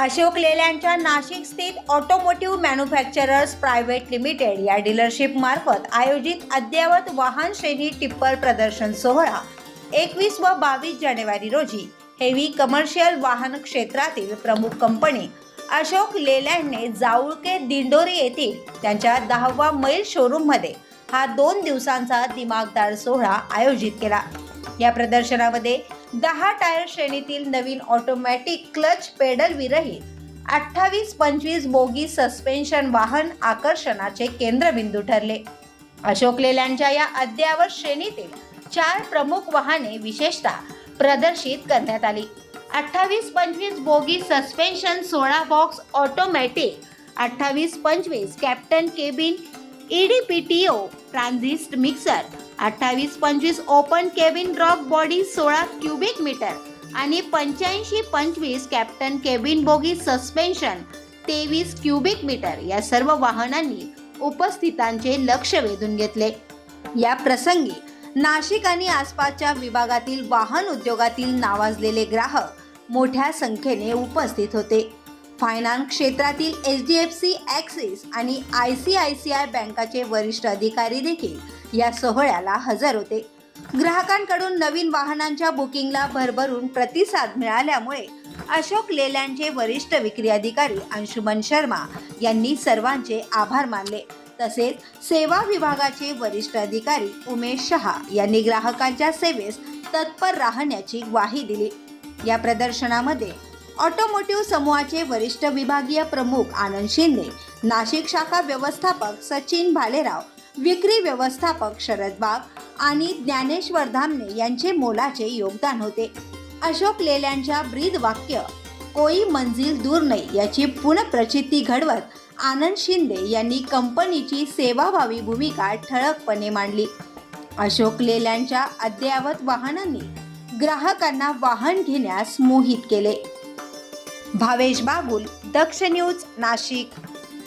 अशोक लेलँडच्या नाशिक स्थित automotive manufacturers private limited या डीलरशिप मार्फत आयोजित अद्ययावत वाहन श्रेणी टिप्पर प्रदर्शन सोहळा एकवीस व बावीस जानेवारी रोजी हेवी कमर्शियल वाहन क्षेत्रातील प्रमुख कंपनी अशोक लेलँडने जाऊळके दिंडोरी येथील त्यांच्या दहावा मैल शोरूममध्ये हा दोन दिवसांचा दिमागदार सोहळा आयोजित केला. या प्रदर्शनामध्ये दहा टायर श्रेणीतील नवीन ऑटोमॅटिक क्लच पेडल विरहित. अठ्ठावीस पंचवीस बोगी सस्पेन्शन वाहन आकर्षणाचे केंद्रबिंदू ठरले. अशोक लेल्यांच्या या अद्ययावत श्रेणीतील चार प्रमुख वाहने विशेषतः प्रदर्शित करण्यात आली. अठ्ठावीस पंचवीस बोगी सस्पेन्शन सोळा बॉक्स ऑटोमॅटिक अठ्ठावीस पंचवीस captain cabin EDPTO transit mixer अठ्ठावीस पंचवीस ओपन केबिन ड्रॉप बॉडी सोळा क्युबिक मीटर आणि पंच्याऐंशी पंचवीस कॅप्टन केबिन बोगी सस्पेन्शन तेवीस क्युबिक मीटर या सर्व वाहनांनी उपस्थितांचे लक्ष वेधून घेतले. या प्रसंगी नाशिक आणि आसपासच्या विभागातील वाहन उद्योगातील नावाजलेले ग्राहक मोठ्या संख्येने उपस्थित होते. फायनान्स क्षेत्रातील H D F C Axis आणि I C I C I बँकाचे वरिष्ठ अधिकारी देखील या सोहळ्याला हजर होते. ग्राहकांकडून नवीन वाहनांच्या बुकिंगला भरभरून प्रतिसाद मिळाल्यामुळे अशोक लेलँडचे वरिष्ठ विक्री अधिकारी अंशुमन शर्मा यांनी सर्वांचे आभार मानले. तसेच सेवा विभागाचे वरिष्ठ अधिकारी उमेश शहा यांनी ग्राहकांच्या सेवेस तत्पर राहण्याची ग्वाही दिली. या प्रदर्शनामध्ये ऑटोमोटिव्ह समूहाचे वरिष्ठ विभागीय प्रमुख आनंद शिंदे नाशिक शाखा व्यवस्थापक सचिन भालेराव विक्री व्यवस्थापक शरद बाग आणि ज्ञानेश्वर धामणे यांचे मोलाचे योगदान होते. अशोक लेल्यांच्या ब्रीद वाक्य कोई मंजिल दूर नाही याची पुनप्रचिती घडवत आनंद शिंदे यांनी कंपनीची सेवाभावी भूमिका ठळकपणे मांडली. अशोक लेल्यांच्या अद्ययावत वाहनांनी ग्राहकांना वाहन घेण्यास मोहित केले. भावेश बागुल दक्ष न्यूज नाशिक.